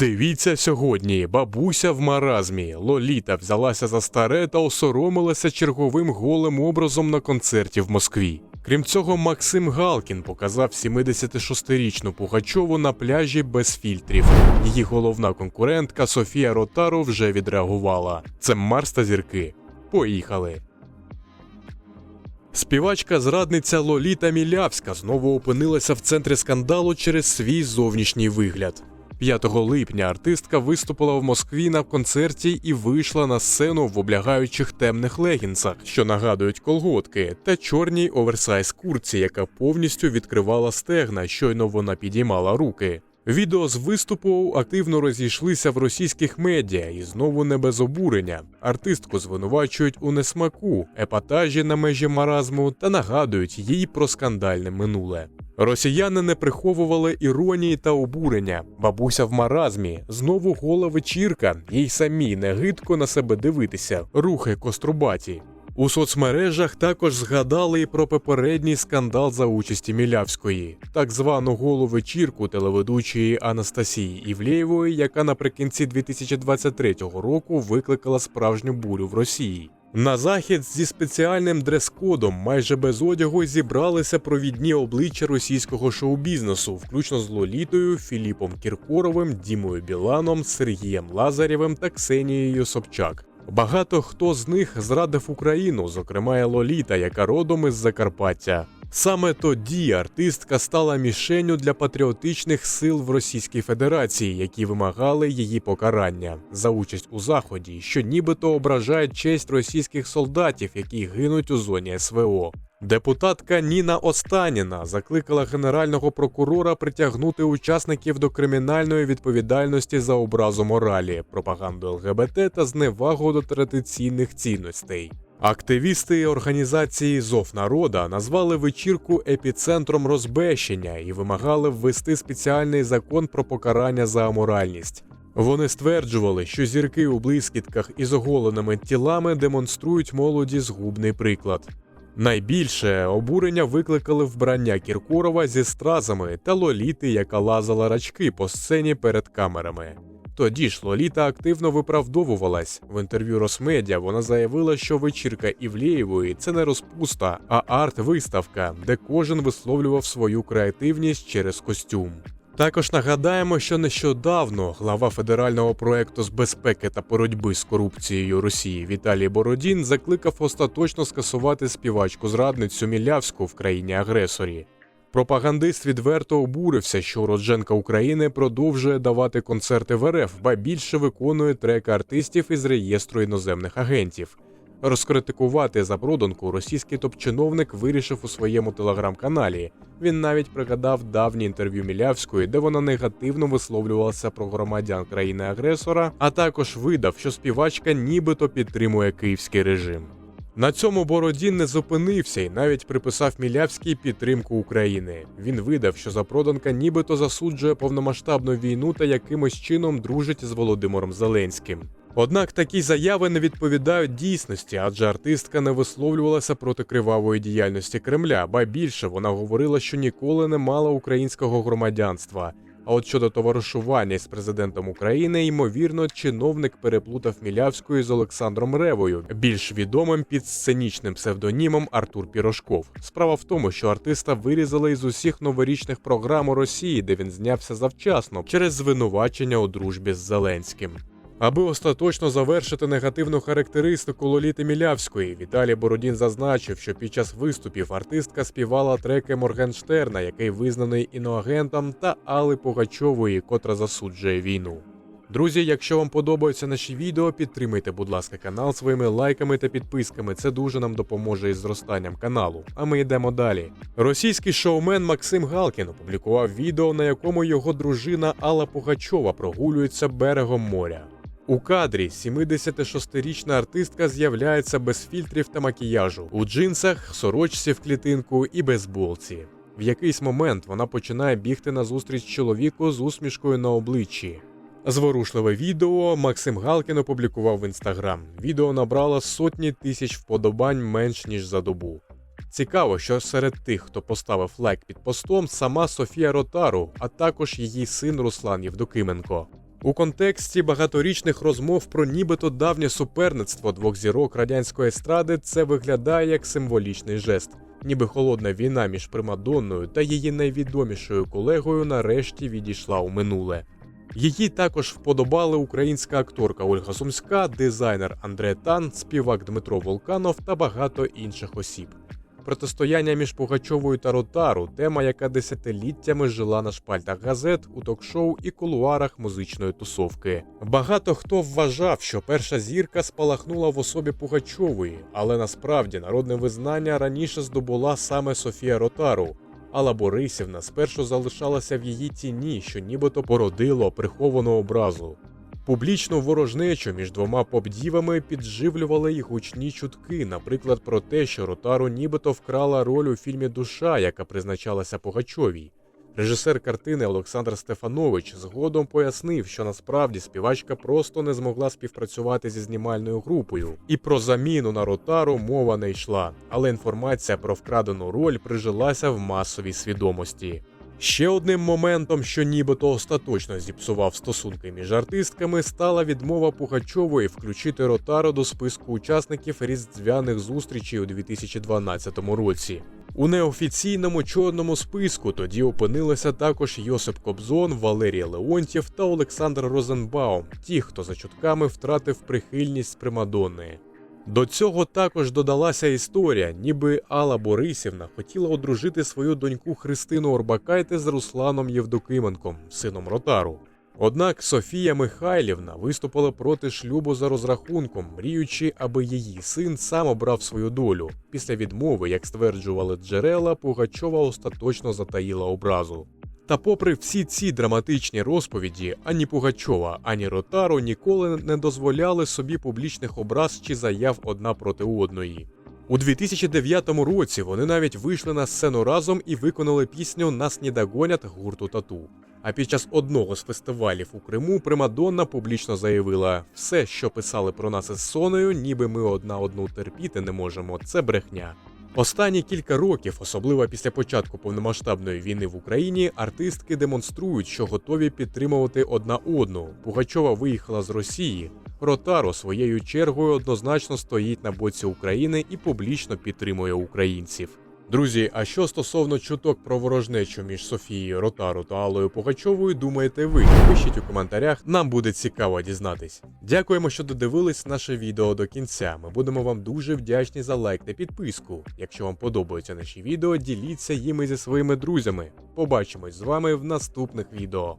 Дивіться сьогодні, бабуся в маразмі. Лоліта взялася за старе та осоромилася черговим голим образом на концерті в Москві. Крім цього, Максим Галкін показав 76-річну Пугачову на пляжі без фільтрів. Її головна конкурентка Софія Ротару вже відреагувала. Це Марс та зірки. Поїхали. Співачка зрадниця Лоліта Мілявська знову опинилася в центрі скандалу через свій зовнішній вигляд. 5 липня артистка виступила в Москві на концерті і вийшла на сцену в облягаючих темних легінсах, що нагадують колготки, та чорній оверсайз курці, яка повністю відкривала стегна, щойно вона підіймала руки. Відео з виступу активно розійшлися в російських медіа і знову не без обурення. Артистку звинувачують у несмаку, епатажі на межі маразму та нагадують їй про скандальне минуле. Росіяни не приховували іронії та обурення. Бабуся в маразмі, знову гола вечірка, їй самі не гидко на себе дивитися, рухи кострубаті. У соцмережах також згадали і про попередній скандал за участі Мілявської, так звану голу вечірку телеведучої Анастасії Івлєєвої, яка наприкінці 2023 року викликала справжню бурю в Росії. На захід зі спеціальним дрес-кодом майже без одягу зібралися провідні обличчя російського шоу-бізнесу, включно з Лолітою, Філіпом Кіркоровим, Дімою Біланом, Сергієм Лазарєвим та Ксенією Собчак. Багато хто з них зрадив Україну, зокрема Лоліта, яка родом із Закарпаття. Саме тоді артистка стала мішенню для патріотичних сил в Російській Федерації, які вимагали її покарання за участь у заході, що нібито ображає честь російських солдатів, які гинуть у зоні СВО. Депутатка Ніна Останіна закликала генерального прокурора притягнути учасників до кримінальної відповідальності за образу моралі, пропаганду ЛГБТ та зневагу до традиційних цінностей. Активісти організації Зов народа назвали вечірку епіцентром розбещення і вимагали ввести спеціальний закон про покарання за аморальність. Вони стверджували, що зірки у блискітках із оголеними тілами демонструють молоді згубний приклад. Найбільше обурення викликали вбрання Кіркорова зі стразами та лоліти, яка лазала рачки по сцені перед камерами. Тоді ж Лоліта активно виправдовувалась. В інтерв'ю Росмедіа вона заявила, що вечірка Івлєєвої це не розпуста, а арт-виставка, де кожен висловлював свою креативність через костюм. Також нагадаємо, що нещодавно глава федерального проекту з безпеки та боротьби з корупцією Росії Віталій Бородін закликав остаточно скасувати співачку зрадницю Мілявську в країні агресорі. Пропагандист відверто обурився, що уродженка України продовжує давати концерти в РФ, ба більше виконує треки артистів із реєстру іноземних агентів. Розкритикувати запроданку російський топ-чиновник вирішив у своєму телеграм-каналі. Він навіть пригадав давнє інтерв'ю Мілявської, де вона негативно висловлювалася про громадян країни-агресора, а також видав, що співачка нібито підтримує київський режим. На цьому Бородін не зупинився і навіть приписав Мілявській підтримку України. Він видав, що запроданка нібито засуджує повномасштабну війну та якимось чином дружить з Володимиром Зеленським. Однак такі заяви не відповідають дійсності, адже артистка не висловлювалася проти кривавої діяльності Кремля, ба більше вона говорила, що ніколи не мала українського громадянства. А от щодо товаришування з президентом України, ймовірно, чиновник переплутав Мілявською з Олександром Ревою, більш відомим під сценічним псевдонімом Артур Пірошков. Справа в тому, що артиста вирізали із усіх новорічних програм у Росії, де він знявся завчасно через звинувачення у дружбі з Зеленським. Аби остаточно завершити негативну характеристику Лоліти Мілявської, Віталій Бородін зазначив, що під час виступів артистка співала треки Моргенштерна, який визнаний іноагентом, та Али Пугачової, котра засуджує війну. Друзі, якщо вам подобаються наші відео, підтримайте, будь ласка, канал своїми лайками та підписками. Це дуже нам допоможе із зростанням каналу. А ми йдемо далі. Російський шоумен Максим Галкін опублікував відео, на якому його дружина Алла Пугачова прогулюється берегом моря. У кадрі 76-річна артистка з'являється без фільтрів та макіяжу, у джинсах, сорочці в клітинку і бейсболці. В якийсь момент вона починає бігти назустріч чоловіку з усмішкою на обличчі. Зворушливе відео Максим Галкін опублікував в інстаграм. Відео набрало сотні тисяч вподобань менш ніж за добу. Цікаво, що серед тих, хто поставив лайк під постом, сама Софія Ротару, а також її син Руслан Євдокименко. У контексті багаторічних розмов про нібито давнє суперництво двох зірок радянської естради це виглядає як символічний жест. Ніби холодна війна між Примадонною та її найвідомішою колегою нарешті відійшла у минуле. Її також вподобали українська акторка Ольга Сумська, дизайнер Андре Тан, співак Дмитро Волканов та багато інших осіб. Протистояння між Пугачовою та Ротару тема, яка десятиліттями жила на шпальтах газет, у ток-шоу і кулуарах музичної тусовки. Багато хто вважав, що перша зірка спалахнула в особі Пугачової, але насправді народне визнання раніше здобула саме Софія Ротару. Алла Борисівна спершу залишалася в її тіні, що нібито породило приховану образу. Публічну ворожнечу між двома поп-дівами підживлювали й гучні чутки, наприклад, про те, що Ротару нібито вкрала роль у фільмі Душа, яка призначалася Пугачовій. Режисер картини Олександр Стефанович згодом пояснив, що насправді співачка просто не змогла співпрацювати зі знімальною групою, і про заміну на Ротару мова не йшла. Але інформація про вкрадену роль прижилася в масовій свідомості. Ще одним моментом, що нібито остаточно зіпсував стосунки між артистками, стала відмова Пугачової включити Ротару до списку учасників різдвяних зустрічей у 2012 році. У неофіційному чорному списку тоді опинилися також Йосип Кобзон, Валерій Леонтьєв та Олександр Розенбаум, ті, хто за чутками втратив прихильність Примадонни. До цього також додалася історія, ніби Алла Борисівна хотіла одружити свою доньку Христину Орбакайте з Русланом Євдокименком, сином Ротару. Однак Софія Михайлівна виступила проти шлюбу за розрахунком, мріючи, аби її син сам обрав свою долю. Після відмови, як стверджували джерела, Пугачова остаточно затаїла образу. Та попри всі ці драматичні розповіді, ані Пугачова, ані Ротару ніколи не дозволяли собі публічних образ чи заяв одна проти одної. У 2009 році вони навіть вийшли на сцену разом і виконали пісню Нас не догонять гурту тату. А під час одного з фестивалів у Криму Примадонна публічно заявила: все, що писали про нас із Сонею, ніби ми одна одну терпіти не можемо, це брехня. Останні кілька років, особливо після початку повномасштабної війни в Україні, артистки демонструють, що готові підтримувати одна одну. Пугачова виїхала з Росії. Ротаро своєю чергою однозначно стоїть на боці України і публічно підтримує українців. Друзі, а що стосовно чуток про ворожнечу між Софією Ротару та Аллою Пугачовою, думаєте ви? Пишіть у коментарях, нам буде цікаво дізнатись. Дякуємо, що додивились наше відео до кінця. Ми будемо вам дуже вдячні за лайк та підписку. Якщо вам подобаються наші відео, діліться їми зі своїми друзями. Побачимось з вами в наступних відео.